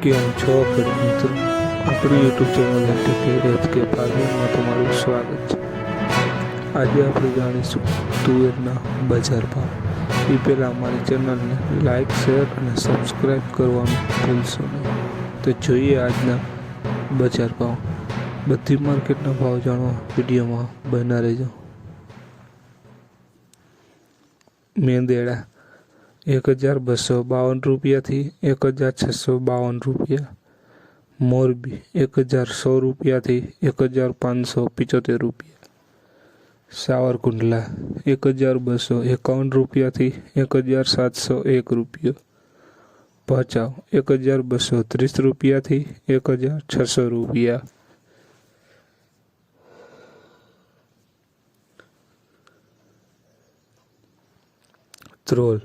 કેમ છો મિત્રો. આપણી યુટ્યુબ ચેનલ કે એચ તમારું સ્વાગત છે. આજે આપણે જાણીશું તુવેરના બજાર ભાવ. એ પહેલાં અમારી ચેનલને લાઇક શેર અને સબસ્ક્રાઈબ કરવાનું ભૂલશો નહીં. તો જોઈએ આજના બજાર ભાવ. બધી માર્કેટના ભાવ જાણવા વિડીયોમાં બના રહેજો. મેંદેડા. એક હજાર બસો બાવન રૂપિયાથી એક હજાર છસો બાવન રૂપિયા મોરબી એક હજાર સો રૂપિયાથી એક હજાર પાંચસો પિચોતેર રૂપિયા સાવરકુંડલા એક હજાર બસો એકાવન રૂપિયાથી એક હજાર સાતસો એક રૂપિયો ભચાઉ એક હજાર બસો ત્રીસ રૂપિયાથી એક હજાર છસો રૂપિયા ત્રોલ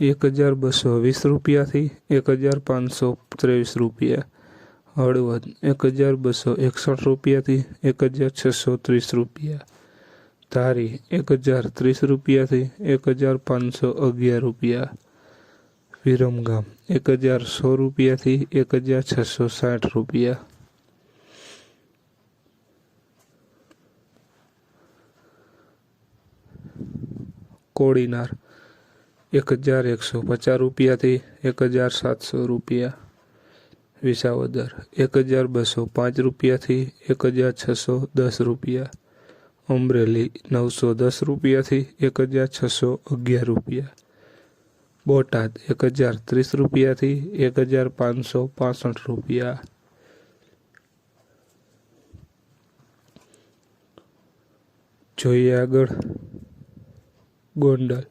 એક હજાર બસો વીસ રૂપિયાથી એક હજાર પાંચસો ત્રેવીસ રૂપિયા હળવદ એક હજાર બસો એકસઠ રૂપિયાથી એક હજાર છસો ત્રીસ રૂપિયા ધારી એક હજાર ત્રીસ રૂપિયાથી એક હજાર પાંચસો અગિયાર રૂપિયા વિરમગામ એક હજાર સો રૂપિયાથી એક હજાર છસો સાઠ રૂપિયા કોડીનાર એક હજાર એકસો પચાસ રૂપિયાથી એક હજાર સાતસો રૂપિયા વિસાવદર એક હજાર બસો પાંચ રૂપિયાથી એક હજાર છસો દસ રૂપિયા અમરેલી નવસો દસ રૂપિયાથી એક હજાર છસો અગિયાર રૂપિયા બોટાદ એક હજાર ત્રીસ રૂપિયાથી એક હજાર પાંચસો પાસઠ રૂપિયા જોઈએ આગળ ગોંડલ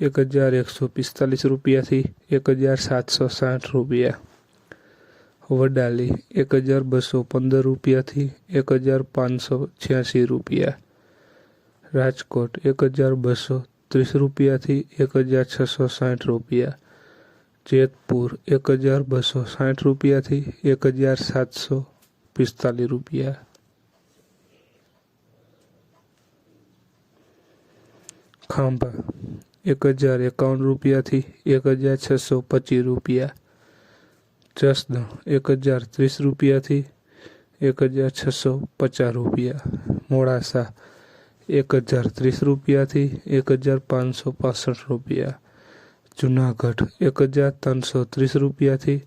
એક હજાર એકસો પિસ્તાલીસ રૂપિયાથી એક હજાર સાતસો સાઠ રૂપિયા વડાલી એક હજાર બસો પંદર રૂપિયાથી એક હજાર પાંચસો છ્યાસી રૂપિયા રાજકોટ એક હજાર બસો ત્રીસ રૂપિયાથી એક હજાર છસો સાઠ રૂપિયા જેતપુર એક હજાર બસો સાઠ રૂપિયાથી એક હજાર સાતસો પિસ્તાલીસ રૂપિયા ખાંભા એક હજાર એકાવન રૂપિયાથી એક હજાર છસો પચીસ રૂપિયા જસદણ એક હજાર ત્રીસ રૂપિયાથી એક હજાર છસો પચાસ રૂપિયા મોડાસા એક હજાર ત્રીસ રૂપિયાથી એક હજાર પાંચસો પાસઠ રૂપિયા જુનાગઢ એક હજાર ત્રણસો ત્રીસ રૂપિયાથી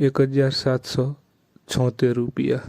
એક હજાર સાતસો છોતેર રૂપિયા